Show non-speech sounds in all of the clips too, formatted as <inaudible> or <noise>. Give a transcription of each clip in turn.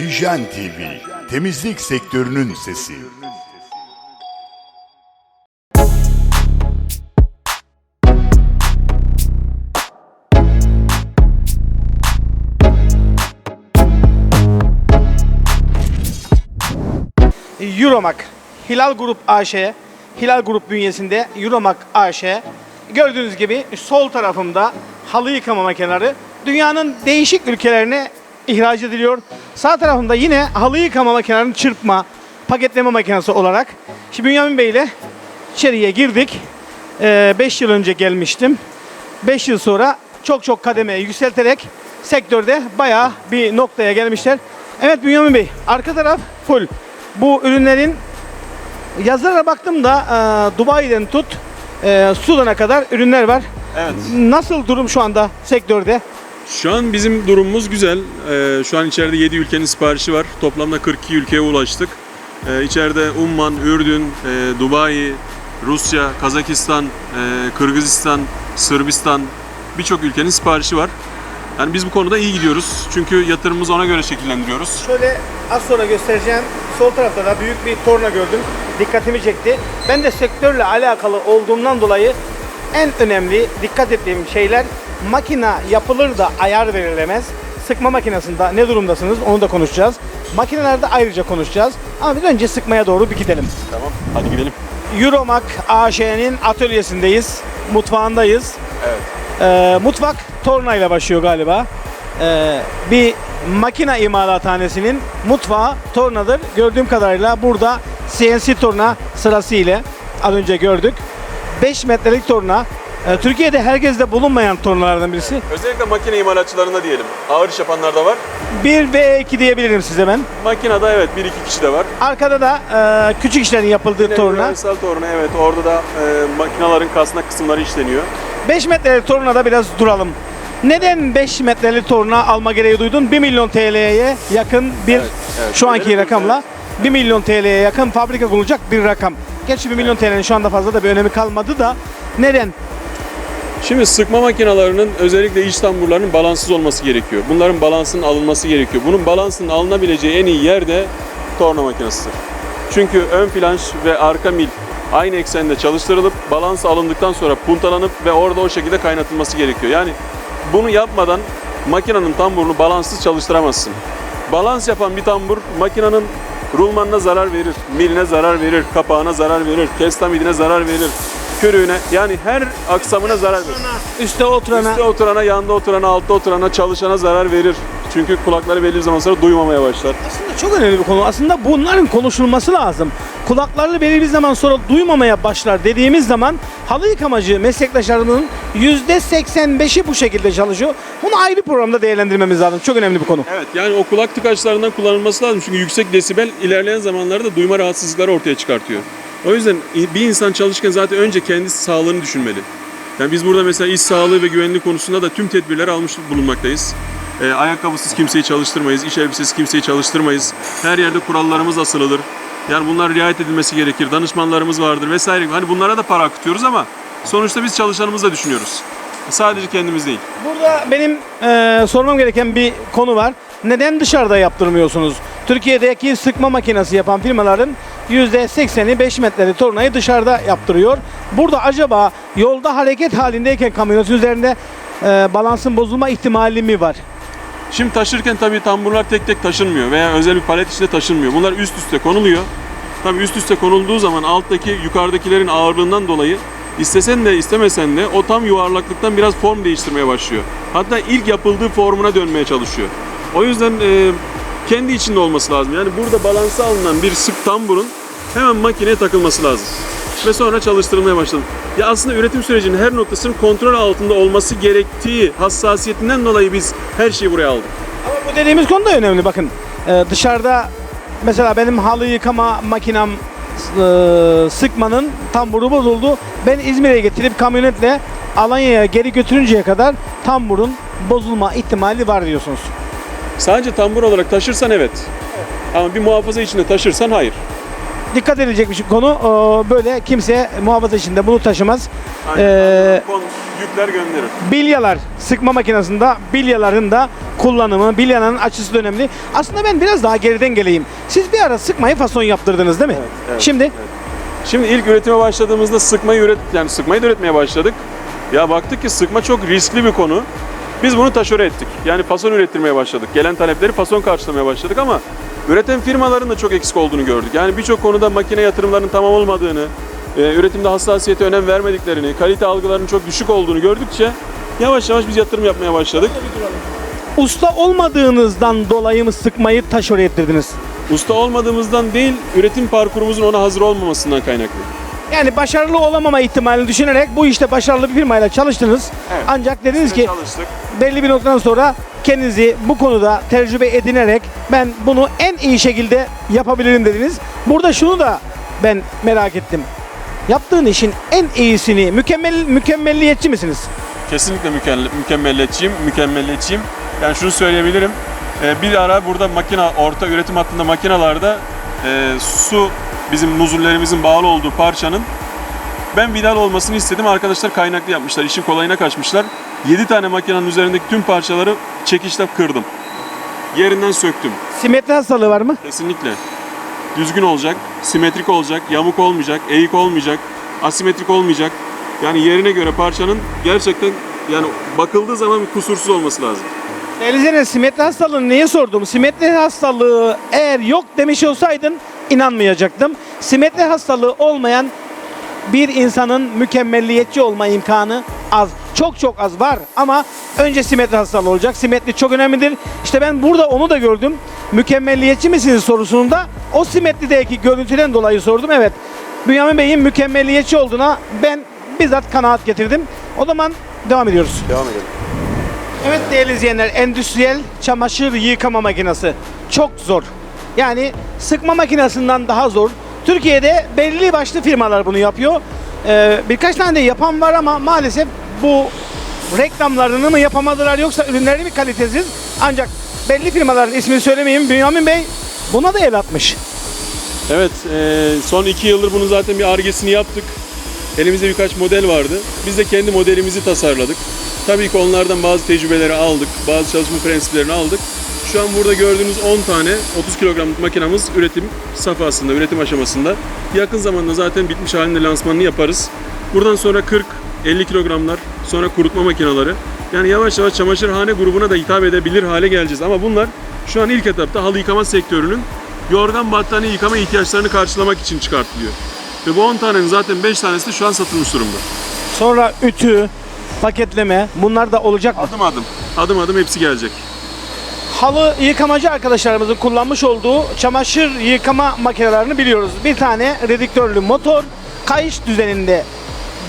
Hijyen TV, temizlik sektörünün sesi. Euromak, Hilal Grup AŞ, Hilal Grup bünyesinde Euromak AŞ. Gördüğünüz gibi sol tarafımda halı yıkama makineleri dünyanın değişik ülkelerine ihraç ediliyor. Sağ tarafımda yine halı yıkama makinelerinin çırpma, paketleme makinesi olarak. Şimdi Bünyamin Bey ile içeriye girdik. 5 yıl önce gelmiştim. 5 yıl sonra çok çok kademeyi yükselterek sektörde bayağı bir noktaya gelmişler. Evet Bünyamin Bey, arka taraf full. Bu ürünlerin yazılara baktım da e, Dubai'den tut e, Sudan'a kadar ürünler var. Evet. Nasıl durum şu anda sektörde? Şu an bizim durumumuz güzel. Ee, şu an içeride 7 ülkenin siparişi var. Toplamda 42 ülkeye ulaştık. Ee, içeride Umman, Ürdün, e, Dubai, Rusya, Kazakistan, e, Kırgızistan, Sırbistan birçok ülkenin siparişi var. Yani biz bu konuda iyi gidiyoruz. Çünkü yatırımımızı ona göre şekillendiriyoruz. Şöyle az sonra göstereceğim. Sol tarafta da büyük bir torna gördüm. Dikkatimi çekti. Ben de sektörle alakalı olduğumdan dolayı en önemli dikkat ettiğim şeyler makina yapılır da ayar verilemez. Sıkma makinesinde ne durumdasınız onu da konuşacağız. Makinelerde ayrıca konuşacağız. Ama biz önce sıkmaya doğru bir gidelim. Tamam. Hadi gidelim. Euromak AŞ'nin atölyesindeyiz. Mutfağındayız. Evet. Ee, mutfak torna ile başlıyor galiba. Ee, bir makine imalathanesinin mutfağı tornadır. Gördüğüm kadarıyla burada CNC torna sırası ile az önce gördük. 5 metrelik torna. Ee, Türkiye'de herkeste bulunmayan tornalardan birisi. Özellikle makine imalatçılarında diyelim. Ağır iş yapanlar da var. 1 ve 2 diyebilirim size ben. Makinede evet 1-2 kişi de var. Arkada da e, küçük işlerin yapıldığı Yine torna. Universal torna evet orada da e, makinaların kasnak kısımları işleniyor. 5 metrelik tornada biraz duralım. Neden 5 metrelik torna alma gereği duydun? 1 milyon TL'ye yakın bir Evet, evet. şu anki Öyle rakamla 1 milyon TL'ye yakın fabrika kurulacak bir rakam. Gerçi 1 milyon TL'nin şu anda fazla da bir önemi kalmadı da neden? Şimdi sıkma makinelerinin özellikle iç tamburlarının balanssız olması gerekiyor. Bunların balansının alınması gerekiyor. Bunun balansının alınabileceği en iyi yer de torna makinesidir. Çünkü ön flanş ve arka mil aynı eksende çalıştırılıp balans alındıktan sonra puntalanıp ve orada o şekilde kaynatılması gerekiyor. Yani bunu yapmadan makinenin tamburunu balanssız çalıştıramazsın. Balans yapan bir tambur makinenin rulmanına zarar verir, miline zarar verir, kapağına zarar verir, kestamidine zarar verir, körüğüne yani her aksamına zarar verir. Üste oturana Üstte oturana, yanda oturana, altta oturana, çalışana zarar verir. Çünkü kulakları belli bir zaman sonra duymamaya başlar. aslında çok önemli bir konu. Aslında bunların konuşulması lazım. Kulaklarını belirli bir zaman sonra duymamaya başlar dediğimiz zaman halı yıkamacı meslektaşlarının %85'i bu şekilde çalışıyor. Bunu ayrı programda değerlendirmemiz lazım. Çok önemli bir konu. Evet yani o kulak tıkaçlarından kullanılması lazım. Çünkü yüksek desibel ilerleyen zamanlarda duyma rahatsızlıkları ortaya çıkartıyor. O yüzden bir insan çalışırken zaten önce kendi sağlığını düşünmeli. Yani biz burada mesela iş sağlığı ve güvenliği konusunda da tüm tedbirleri almış bulunmaktayız. Ee, ayakkabısız kimseyi çalıştırmayız, iş elbisesiz kimseyi çalıştırmayız. Her yerde kurallarımız asılıdır. Yani bunlar riayet edilmesi gerekir. Danışmanlarımız vardır vesaire. Hani bunlara da para akıtıyoruz ama sonuçta biz çalışanımızı da düşünüyoruz. Sadece kendimiz değil. Burada benim eee, sormam gereken bir konu var. Neden dışarıda yaptırmıyorsunuz? Türkiye'deki sıkma makinesi yapan firmaların %80'i 5 metreli tornayı dışarıda yaptırıyor. Burada acaba yolda hareket halindeyken kamyonetin üzerinde eee, balansın bozulma ihtimali mi var? Şimdi taşırken tabii tamburlar tek tek taşınmıyor veya özel bir palet içinde taşınmıyor. Bunlar üst üste konuluyor. Tabii üst üste konulduğu zaman alttaki yukarıdakilerin ağırlığından dolayı istesen de istemesen de o tam yuvarlaklıktan biraz form değiştirmeye başlıyor. Hatta ilk yapıldığı formuna dönmeye çalışıyor. O yüzden e, kendi içinde olması lazım. Yani burada balansı alınan bir sık tamburun hemen makineye takılması lazım. Ve sonra çalıştırılmaya başladım. Ya aslında üretim sürecinin her noktasının kontrol altında olması gerektiği hassasiyetinden dolayı biz her şeyi buraya aldık. Ama bu dediğimiz konu da önemli bakın. Eee, dışarıda mesela benim halı yıkama makinem eee, sıkmanın tamburu bozuldu. Ben İzmir'e getirip kamyonetle Alanya'ya geri götürünceye kadar tamburun bozulma ihtimali var diyorsunuz. Sadece tambur olarak taşırsan evet. Ama bir muhafaza içinde taşırsan hayır. dikkat edilecek bir konu. Ee, Böyle kimse muhafaza içinde bunu taşımaz. Ee, Kon- yükler gönderir. bilyalar sıkma makinesinde bilyaların da kullanımı, bilyaların açısı da önemli. Aslında ben biraz daha geriden geleyim. Siz bir ara sıkmayı fason yaptırdınız değil mi? evet, Şimdi Şimdi ilk üretime başladığımızda sıkmayı üret yani sıkmayı da üretmeye başladık. Ya baktık ki sıkma çok riskli bir konu. Biz bunu taşöre ettik. Yani fason ürettirmeye başladık. Gelen talepleri fason karşılamaya başladık ama üreten firmaların da çok eksik olduğunu gördük. Yani birçok konuda makine yatırımlarının tamam olmadığını, e, üretimde hassasiyete önem vermediklerini, kalite algılarının çok düşük olduğunu gördükçe yavaş yavaş biz yatırım yapmaya başladık. usta olmadığınızdan dolayı mı sıkmayı taşöre ettirdiniz? Usta olmadığımızdan değil, üretim parkurumuzun ona hazır olmamasından kaynaklı. Yani başarılı olamama ihtimalini düşünerek bu işte başarılı bir firmayla çalıştınız. Evet. Ancak dediniz ki çalıştık. belli bir noktadan sonra kendinizi bu konuda tecrübe edinerek ben bunu en iyi şekilde yapabilirim dediniz. Burada şunu da ben merak ettim. Yaptığın işin en iyisini mükemmel mükemmelliyetçi misiniz? Kesinlikle mükemmel, mükemmelliyetçiyim, mükemmelliyetçiyim. Yani şunu söyleyebilirim. Ee, bir ara burada makina, orta üretim hattında makinalarda e, su bizim nuzullerimizin bağlı olduğu parçanın ben vidal olmasını istedim. Arkadaşlar kaynaklı yapmışlar. işin kolayına kaçmışlar. 7 tane makinenin üzerindeki tüm parçaları çekişle kırdım. Yerinden söktüm. Simetri hastalığı var mı? Kesinlikle. Düzgün olacak, simetrik olacak, yamuk olmayacak, eğik olmayacak, asimetrik olmayacak. Yani yerine göre parçanın gerçekten yani bakıldığı zaman kusursuz olması lazım. Elizene simetri hastalığını niye sordum? Simetri hastalığı eğer yok demiş olsaydın inanmayacaktım. Simetri hastalığı olmayan bir insanın mükemmelliyetçi olma imkanı az. Çok çok az var ama önce simetri hastalığı olacak. Simetri çok önemlidir. İşte ben burada onu da gördüm. Mükemmelliyetçi misiniz sorusunda o simetrideki görüntüden dolayı sordum. Evet. Bünyamin Bey'in mükemmelliyetçi olduğuna ben bizzat kanaat getirdim. O zaman devam ediyoruz. Devam edelim. Evet değerli izleyenler, endüstriyel çamaşır yıkama makinesi çok zor. Yani sıkma makinesinden daha zor. Türkiye'de belli başlı firmalar bunu yapıyor. Ee, birkaç tane de yapan var ama maalesef bu reklamlarını mı yapamadılar yoksa ürünleri mi kalitesiz? Ancak belli firmaların ismini söylemeyeyim. Bünyamin Bey buna da el atmış. Evet, e, son iki yıldır bunun zaten bir argesini yaptık. Elimizde birkaç model vardı. Biz de kendi modelimizi tasarladık. Tabii ki onlardan bazı tecrübeleri aldık, bazı çalışma prensiplerini aldık. Şu an burada gördüğünüz 10 tane 30 kilogramlık makinamız üretim safhasında, üretim aşamasında. Yakın zamanda zaten bitmiş halinde lansmanını yaparız. Buradan sonra 40-50 kilogramlar, sonra kurutma makineleri. Yani yavaş yavaş çamaşırhane grubuna da hitap edebilir hale geleceğiz. Ama bunlar şu an ilk etapta halı yıkama sektörünün yorgan battaniye yıkama ihtiyaçlarını karşılamak için çıkartılıyor. Ve bu 10 tanenin zaten 5 tanesi de şu an satılmış durumda. Sonra ütü, paketleme bunlar da olacak mı? Adım adım, adım adım hepsi gelecek. Halı yıkamacı arkadaşlarımızın kullanmış olduğu çamaşır yıkama makinelerini biliyoruz. Bir tane redüktörlü motor kayış düzeninde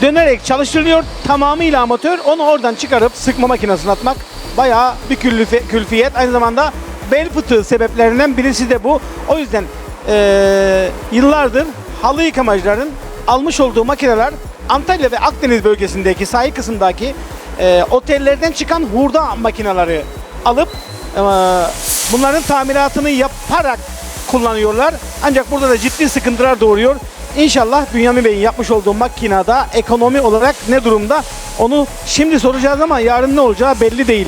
dönerek çalıştırılıyor. Tamamıyla amatör. Onu oradan çıkarıp sıkma makinesine atmak bayağı bir küllife- külfiyet. Aynı zamanda bel fıtığı sebeplerinden birisi de bu. O yüzden eee, yıllardır halı yıkamacıların almış olduğu makineler Antalya ve Akdeniz bölgesindeki sahil kısımdaki eee, otellerden çıkan hurda makineleri alıp bunların tamiratını yaparak kullanıyorlar. Ancak burada da ciddi sıkıntılar doğuruyor. İnşallah Bünyamin Bey'in yapmış olduğu makinada ekonomi olarak ne durumda onu şimdi soracağız ama yarın ne olacağı belli değil.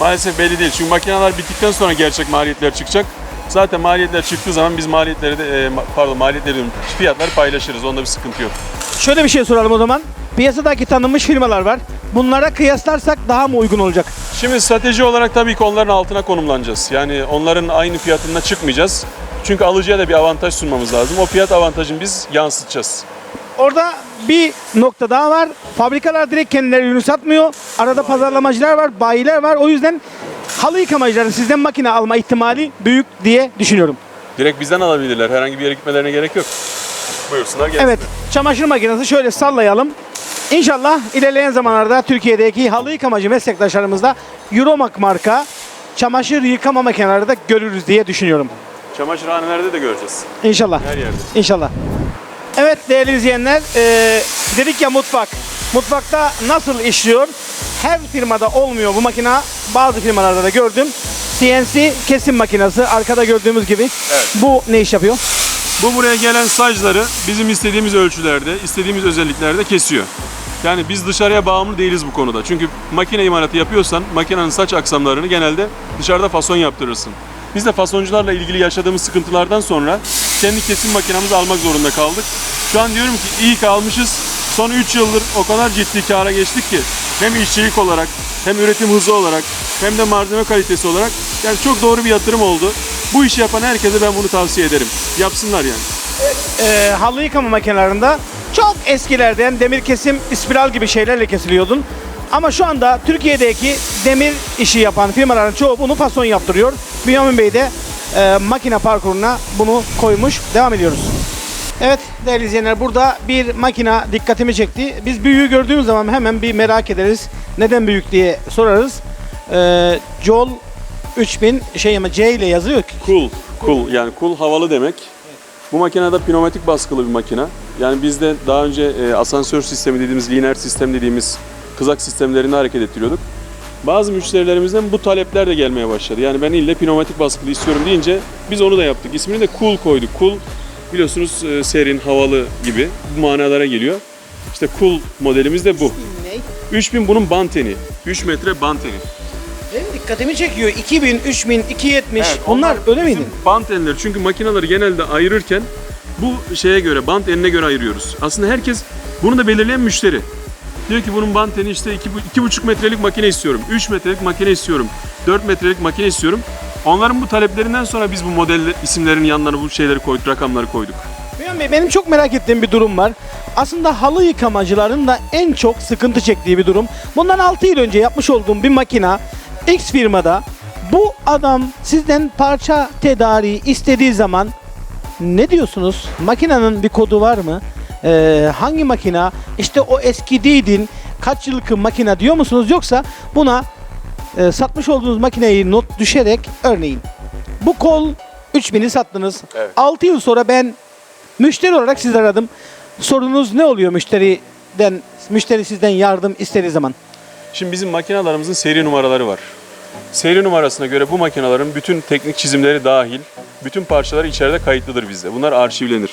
Maalesef belli değil. Çünkü makineler bittikten sonra gerçek maliyetler çıkacak. Zaten maliyetler çıktığı zaman biz maliyetleri de, e, pardon maliyetleri fiyatları paylaşırız. Onda bir sıkıntı yok. Şöyle bir şey soralım o zaman. Piyasadaki tanınmış firmalar var. Bunlara kıyaslarsak daha mı uygun olacak? Şimdi strateji olarak tabii ki onların altına konumlanacağız. Yani onların aynı fiyatına çıkmayacağız. Çünkü alıcıya da bir avantaj sunmamız lazım. O fiyat avantajını biz yansıtacağız. Orada bir nokta daha var. Fabrikalar direkt kendileri ürünü satmıyor. Arada pazarlamacılar var, bayiler var. O yüzden halı yıkamacıların sizden makine alma ihtimali büyük diye düşünüyorum. Direkt bizden alabilirler. Herhangi bir yere gitmelerine gerek yok. Buyursunlar gelsinler. Evet, çamaşır makinesi şöyle sallayalım. İnşallah ilerleyen zamanlarda Türkiye'deki halı yıkamacı meslektaşlarımızda Euromak marka çamaşır yıkama makineleri de görürüz diye düşünüyorum. Çamaşırhanelerde de göreceğiz. İnşallah. Her yerde. İnşallah. Evet değerli izleyenler, eee, dedik ya mutfak. Mutfakta nasıl işliyor? Her firmada olmuyor bu makine. Bazı firmalarda da gördüm. CNC kesim makinesi arkada gördüğümüz gibi. Evet. Bu ne iş yapıyor? Bu buraya gelen sacları bizim istediğimiz ölçülerde, istediğimiz özelliklerde kesiyor. Yani biz dışarıya bağımlı değiliz bu konuda. Çünkü makine imalatı yapıyorsan makinenin saç aksamlarını genelde dışarıda fason yaptırırsın. Biz de fasoncularla ilgili yaşadığımız sıkıntılardan sonra kendi kesim makinamızı almak zorunda kaldık. Şu an diyorum ki iyi ki almışız. Son 3 yıldır o kadar ciddi kâra geçtik ki hem işçilik olarak hem üretim hızı olarak hem de malzeme kalitesi olarak yani çok doğru bir yatırım oldu. Bu işi yapan herkese ben bunu tavsiye ederim. Yapsınlar yani. Ee, halı yıkama makinelerinde çok eskilerden demir kesim, spiral gibi şeylerle kesiliyordun. Ama şu anda Türkiye'deki demir işi yapan firmaların çoğu bunu fason yaptırıyor. Bünyamin Bey de e, makine parkuruna bunu koymuş. Devam ediyoruz. Evet değerli izleyenler burada bir makine dikkatimi çekti. Biz büyüğü gördüğümüz zaman hemen bir merak ederiz. Neden büyük diye sorarız. Ee, Jol 3000 şey ama C ile yazıyor. Cool, cool yani cool havalı demek. Bu makinede pneumatik baskılı bir makine. Yani bizde daha önce e, asansör sistemi dediğimiz, lineer sistem dediğimiz kızak sistemlerini hareket ettiriyorduk. Bazı müşterilerimizden bu talepler de gelmeye başladı. Yani ben ille pneumatik baskılı istiyorum deyince biz onu da yaptık. İsmini de cool koyduk. Cool biliyorsunuz e, serin, havalı gibi bu manalara geliyor. İşte cool modelimiz de bu. 3000 bunun banteni. 3 metre banteni. Dikkatimi çekiyor. 2000, 3000, 270 Evet, onlar öyle miydi? bizim Bant enleri çünkü makineleri genelde ayırırken bu şeye göre, bant enine göre ayırıyoruz. Aslında herkes bunu da belirleyen müşteri. Diyor ki bunun bant eni işte 2,5 metrelik makine istiyorum, 3 metrelik makine istiyorum, 4 metrelik makine istiyorum. Onların bu taleplerinden sonra biz bu model isimlerinin yanlarına bu şeyleri koyduk, rakamları koyduk. Bünyamin Bey, benim çok merak ettiğim bir durum var. Aslında halı yıkamacıların da en çok sıkıntı çektiği bir durum. Bundan 6 yıl önce yapmış olduğum bir makina X firmada bu adam sizden parça tedariği istediği zaman ne diyorsunuz? Makinenin bir kodu var mı? Ee, hangi makina? İşte o eski değildin. Kaç yıllık makine diyor musunuz? Yoksa buna e, satmış olduğunuz makineyi not düşerek örneğin bu kol 3000'i sattınız. Evet. 6 yıl sonra ben müşteri olarak sizi aradım. Sorunuz ne oluyor müşteriden? Müşteri sizden yardım istediği zaman. Şimdi bizim makinalarımızın seri numaraları var. Seri numarasına göre bu makinelerin bütün teknik çizimleri dahil, bütün parçaları içeride kayıtlıdır bizde. Bunlar arşivlenir.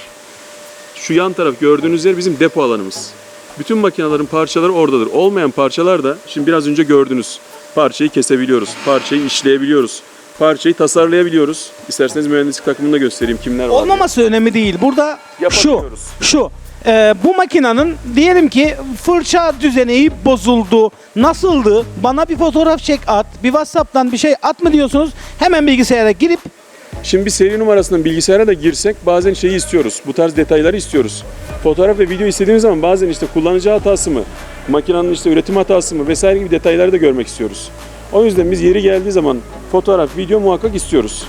Şu yan taraf gördüğünüz yer bizim depo alanımız. Bütün makinelerin parçaları oradadır. Olmayan parçalar da şimdi biraz önce gördünüz. Parçayı kesebiliyoruz, parçayı işleyebiliyoruz, parçayı tasarlayabiliyoruz. İsterseniz mühendislik takımını da göstereyim kimler var. Olmaması önemli değil. Burada şu, Yapabiliyoruz. şu. Ee, bu makinenin diyelim ki fırça düzeneği bozuldu. Nasıldı? Bana bir fotoğraf çek at. Bir WhatsApp'tan bir şey at mı diyorsunuz? Hemen bilgisayara girip Şimdi bir seri numarasından bilgisayara da girsek bazen şeyi istiyoruz. Bu tarz detayları istiyoruz. Fotoğraf ve video istediğimiz zaman bazen işte kullanıcı hatası mı, makinenin işte üretim hatası mı vesaire gibi detayları da görmek istiyoruz. O yüzden biz yeri geldiği zaman fotoğraf, video muhakkak istiyoruz.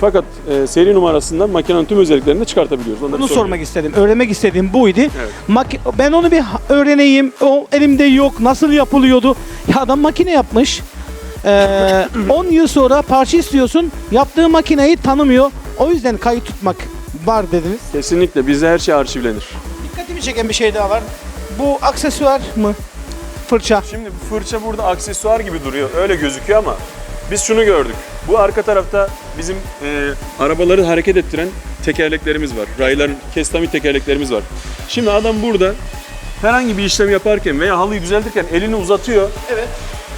Fakat e, seri numarasından makinenin tüm özelliklerini de çıkartabiliyoruz. Onları bunu sormak istedim. Öğrenmek istediğim buydu. Evet. Ben onu bir öğreneyim. O elimde yok. Nasıl yapılıyordu? Ya adam makine yapmış. Ee, <coughs> 10 yıl sonra parça istiyorsun. Yaptığı makineyi tanımıyor. O yüzden kayıt tutmak var dediniz. Kesinlikle bizde her şey arşivlenir. Dikkatimi çeken bir şey daha var. Bu aksesuar mı? Fırça. Şimdi bu fırça burada aksesuar gibi duruyor. Öyle gözüküyor ama biz şunu gördük. Bu arka tarafta bizim e, arabaları hareket ettiren tekerleklerimiz var. Rayların kestami tekerleklerimiz var. Şimdi adam burada herhangi bir işlem yaparken veya halıyı düzeltirken elini uzatıyor. Evet.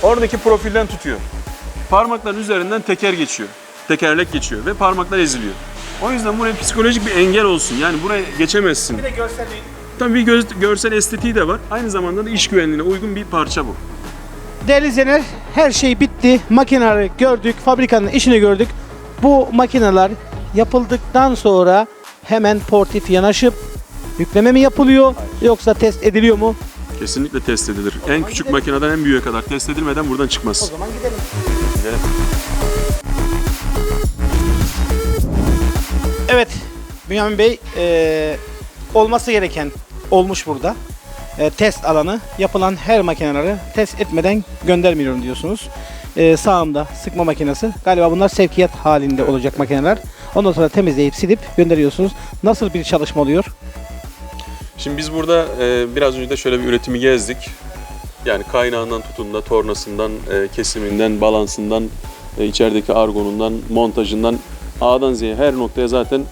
Oradaki profilden tutuyor. Parmakların üzerinden teker geçiyor. Tekerlek geçiyor ve parmaklar eziliyor. O yüzden buraya psikolojik bir engel olsun. Yani buraya geçemezsin. Bir de görselliği. Tabii bir göz, görsel estetiği de var. Aynı zamanda da iş güvenliğine uygun bir parça bu. Değerli izleyenler her şey bitti. Makineleri gördük. Fabrikanın işini gördük. Bu makineler yapıldıktan sonra hemen portif yanaşıp yükleme mi yapılıyor yoksa test ediliyor mu? Kesinlikle test edilir. En küçük gidelim. makineden en büyüğe kadar test edilmeden buradan çıkmaz. zaman gidelim. Gidelim. Evet Bünyamin Bey eee, olması gereken olmuş burada. Eee, test alanı yapılan her makineleri test etmeden göndermiyorum diyorsunuz. Eee, sağımda sıkma makinesi. Galiba bunlar sevkiyat halinde olacak makineler. Ondan sonra temizleyip silip gönderiyorsunuz. Nasıl bir çalışma oluyor? Şimdi biz burada e, biraz önce de şöyle bir üretimi gezdik. Yani kaynağından tutun da tornasından, e, kesiminden, balansından, e, içerideki argonundan, montajından A'dan Z'ye her noktaya zaten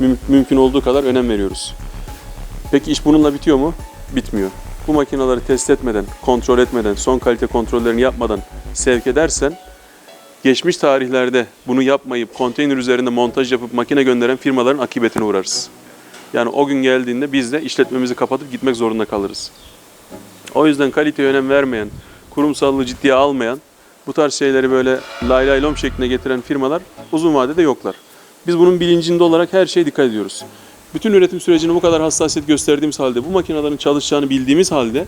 müm- mümkün olduğu kadar önem veriyoruz. Peki iş bununla bitiyor mu? Bitmiyor. Bu makineleri test etmeden, kontrol etmeden, son kalite kontrollerini yapmadan sevk edersen geçmiş tarihlerde bunu yapmayıp konteyner üzerinde montaj yapıp makine gönderen firmaların akıbetine uğrarız. Yani o gün geldiğinde biz de işletmemizi kapatıp gitmek zorunda kalırız. O yüzden kaliteye önem vermeyen, kurumsallığı ciddiye almayan, bu tarz şeyleri böyle lay lay lom şekline getiren firmalar uzun vadede yoklar. Biz bunun bilincinde olarak her şeye dikkat ediyoruz. Bütün üretim sürecine bu kadar hassasiyet gösterdiğimiz halde, bu makinelerin çalışacağını bildiğimiz halde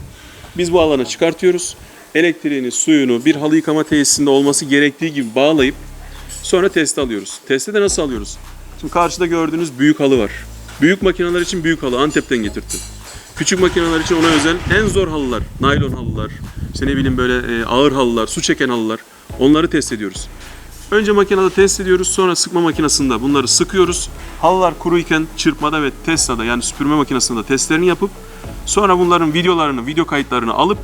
biz bu alana çıkartıyoruz. Elektriğini, suyunu bir halı yıkama tesisinde olması gerektiği gibi bağlayıp sonra test alıyoruz. Testi de nasıl alıyoruz? Şimdi karşıda gördüğünüz büyük halı var. Büyük makineler için büyük halı Antep'ten getirttim. Küçük makineler için ona özel en zor halılar, naylon halılar, işte ne bileyim böyle e, ağır halılar, su çeken halılar. Onları test ediyoruz. Önce makinede test ediyoruz, sonra sıkma makinesinde bunları sıkıyoruz. Halılar kuruyken çırpmada ve Tesla'da yani süpürme makinesinde testlerini yapıp sonra bunların videolarını, video kayıtlarını alıp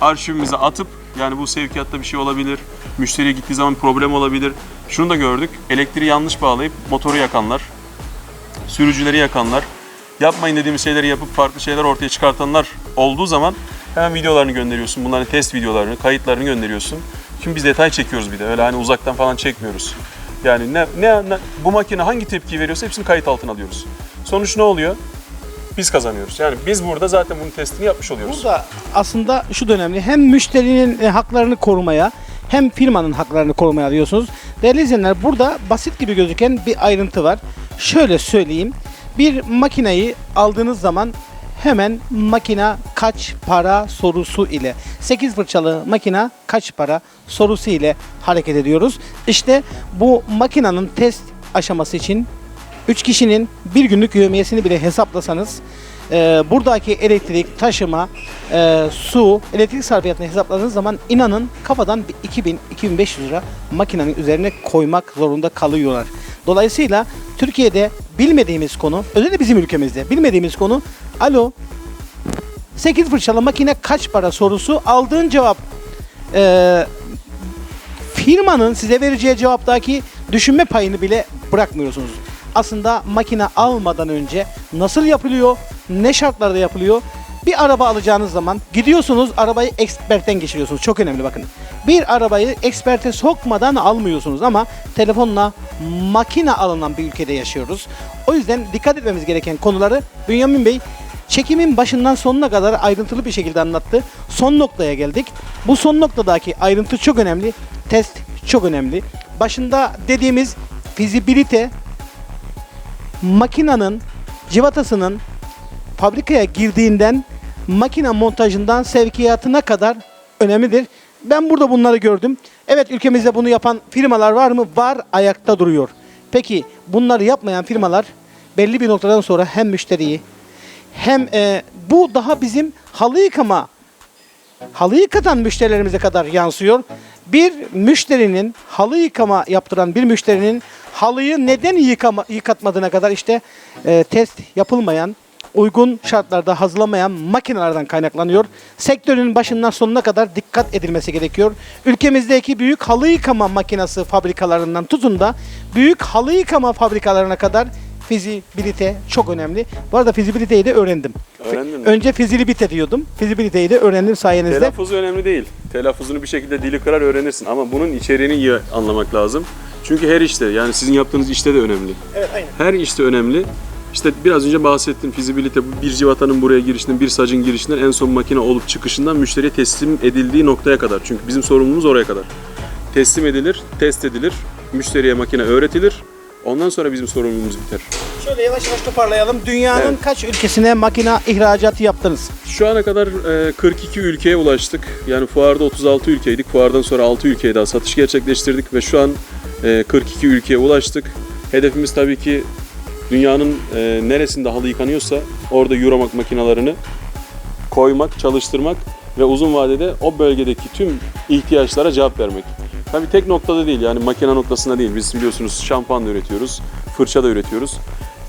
arşivimize atıp yani bu sevkiyatta bir şey olabilir, müşteriye gittiği zaman problem olabilir. Şunu da gördük, elektriği yanlış bağlayıp motoru yakanlar, sürücüleri yakanlar, yapmayın dediğimiz şeyleri yapıp farklı şeyler ortaya çıkartanlar olduğu zaman hemen videolarını gönderiyorsun. Bunların test videolarını, kayıtlarını gönderiyorsun. Şimdi biz detay çekiyoruz bir de. Öyle hani uzaktan falan çekmiyoruz. Yani ne, ne, ne- bu makine hangi tepki veriyorsa hepsini kayıt altına alıyoruz. Sonuç ne oluyor? Biz kazanıyoruz. Yani biz burada zaten bunun testini yapmış oluyoruz. Burada aslında şu da önemli. Hem müşterinin e, haklarını korumaya hem firmanın haklarını korumaya diyorsunuz. Değerli izleyenler burada basit gibi gözüken bir ayrıntı var. Şöyle söyleyeyim. Bir makineyi aldığınız zaman hemen makina kaç para sorusu ile 8 fırçalı makina kaç para sorusu ile hareket ediyoruz. İşte bu makinanın test aşaması için 3 kişinin bir günlük yövmiyesini bile hesaplasanız e, buradaki elektrik, taşıma, e, su, elektrik sarfiyatını hesapladığınız zaman inanın kafadan bir 2000-2500 lira makinenin üzerine koymak zorunda kalıyorlar. Dolayısıyla Türkiye'de bilmediğimiz konu, özellikle bizim ülkemizde bilmediğimiz konu alo 8 fırçalı makine kaç para sorusu aldığın cevap e, firmanın size vereceği cevaptaki düşünme payını bile bırakmıyorsunuz. Aslında makine almadan önce nasıl yapılıyor, ne şartlarda yapılıyor? Bir araba alacağınız zaman gidiyorsunuz arabayı ekspertten geçiriyorsunuz. Çok önemli bakın. Bir arabayı eksperte sokmadan almıyorsunuz ama telefonla makine alınan bir ülkede yaşıyoruz. O yüzden dikkat etmemiz gereken konuları Bünyamin Bey çekimin başından sonuna kadar ayrıntılı bir şekilde anlattı. Son noktaya geldik. Bu son noktadaki ayrıntı çok önemli. Test çok önemli. Başında dediğimiz fizibilite makinanın civatasının fabrikaya girdiğinden makine montajından sevkiyatına kadar önemlidir. Ben burada bunları gördüm. Evet ülkemizde bunu yapan firmalar var mı? Var, ayakta duruyor. Peki bunları yapmayan firmalar belli bir noktadan sonra hem müşteriyi hem e, bu daha bizim halı yıkama halı yıkatan müşterilerimize kadar yansıyor. Bir müşterinin halı yıkama yaptıran bir müşterinin halıyı neden yıkama, yıkatmadığına kadar işte e, test yapılmayan, uygun şartlarda hazırlamayan makinelerden kaynaklanıyor. Sektörün başından sonuna kadar dikkat edilmesi gerekiyor. Ülkemizdeki büyük halı yıkama makinesi fabrikalarından tutun da büyük halı yıkama fabrikalarına kadar fizibilite çok önemli. Bu arada fizibiliteyi de öğrendim. Öğrendin mi? Önce fizibilite diyordum. Fizibiliteyi de öğrendim sayenizde. Telaffuzu önemli değil. Telaffuzunu bir şekilde dili kırar öğrenirsin ama bunun içeriğini iyi anlamak lazım. Çünkü her işte yani sizin yaptığınız işte de önemli. Evet aynen. Her işte önemli. İşte biraz önce bahsettim fizibilite bir civatanın buraya girişinden bir sacın girişinden en son makine olup çıkışından müşteriye teslim edildiği noktaya kadar. Çünkü bizim sorumluluğumuz oraya kadar. Teslim edilir, test edilir, müşteriye makine öğretilir. Ondan sonra bizim sorumluluğumuz biter. Şöyle yavaş yavaş toparlayalım. Dünyanın Evet. kaç ülkesine makina ihracatı yaptınız? Şu ana kadar e, 42 ülkeye ulaştık. Yani fuarda 36 ülkeydik. Fuardan sonra 6 ülkeye daha satış gerçekleştirdik ve şu an e, 42 ülkeye ulaştık. Hedefimiz tabii ki dünyanın e, neresinde halı yıkanıyorsa orada Euromak makinalarını koymak, çalıştırmak ve uzun vadede o bölgedeki tüm ihtiyaçlara cevap vermek. Tabii tek noktada değil yani makine noktasında değil. Biz biliyorsunuz şampuan da üretiyoruz, fırça da üretiyoruz.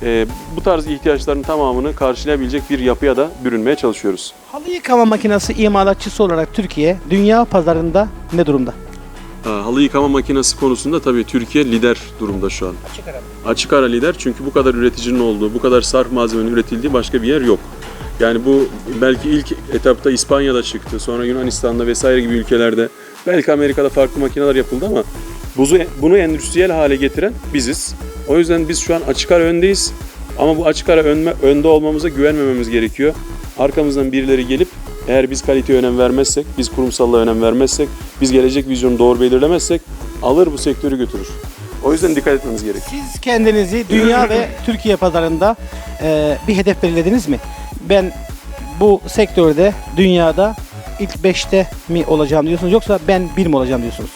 E, bu tarz ihtiyaçların tamamını karşılayabilecek bir yapıya da bürünmeye çalışıyoruz. Halı yıkama makinesi imalatçısı olarak Türkiye dünya pazarında ne durumda? Ha, halı yıkama makinesi konusunda tabii Türkiye lider durumda şu an. Açık ara. Açık ara lider çünkü bu kadar üreticinin olduğu, bu kadar sarf malzemenin üretildiği başka bir yer yok. Yani bu belki ilk etapta İspanya'da çıktı, sonra Yunanistan'da vesaire gibi ülkelerde, belki Amerika'da farklı makineler yapıldı ama buzu, bunu endüstriyel hale getiren biziz. O yüzden biz şu an açık ara öndeyiz. Ama bu açık ara önme, önde olmamıza güvenmememiz gerekiyor. Arkamızdan birileri gelip eğer biz kaliteye önem vermezsek, biz kurumsallığa önem vermezsek, biz gelecek vizyonu doğru belirlemezsek alır bu sektörü götürür. O yüzden dikkat etmemiz gerekiyor. Siz kendinizi dünya ve Türkiye pazarında e, bir hedef belirlediniz mi? Ben bu sektörde dünyada ilk 5'te mi olacağım diyorsunuz yoksa ben bir mi olacağım diyorsunuz?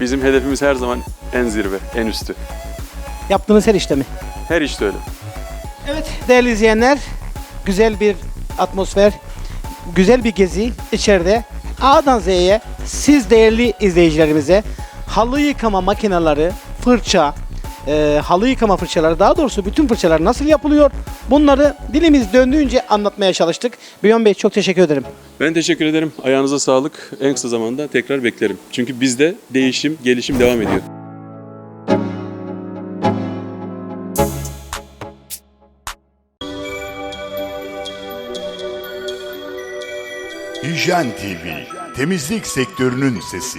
Bizim hedefimiz her zaman en zirve, en üstü. Yaptığınız her işte mi? Her işte öyle. Evet değerli izleyenler güzel bir atmosfer, güzel bir gezi içeride A'dan Z'ye siz değerli izleyicilerimize halı yıkama makineleri, fırça, e, halı yıkama fırçaları daha doğrusu bütün fırçalar nasıl yapılıyor bunları dilimiz döndüğünce anlatmaya çalıştık. Biyon Bey çok teşekkür ederim. Ben teşekkür ederim. Ayağınıza sağlık. En kısa zamanda tekrar beklerim. Çünkü bizde değişim, gelişim devam ediyor. Hijyen TV, temizlik sektörünün sesi.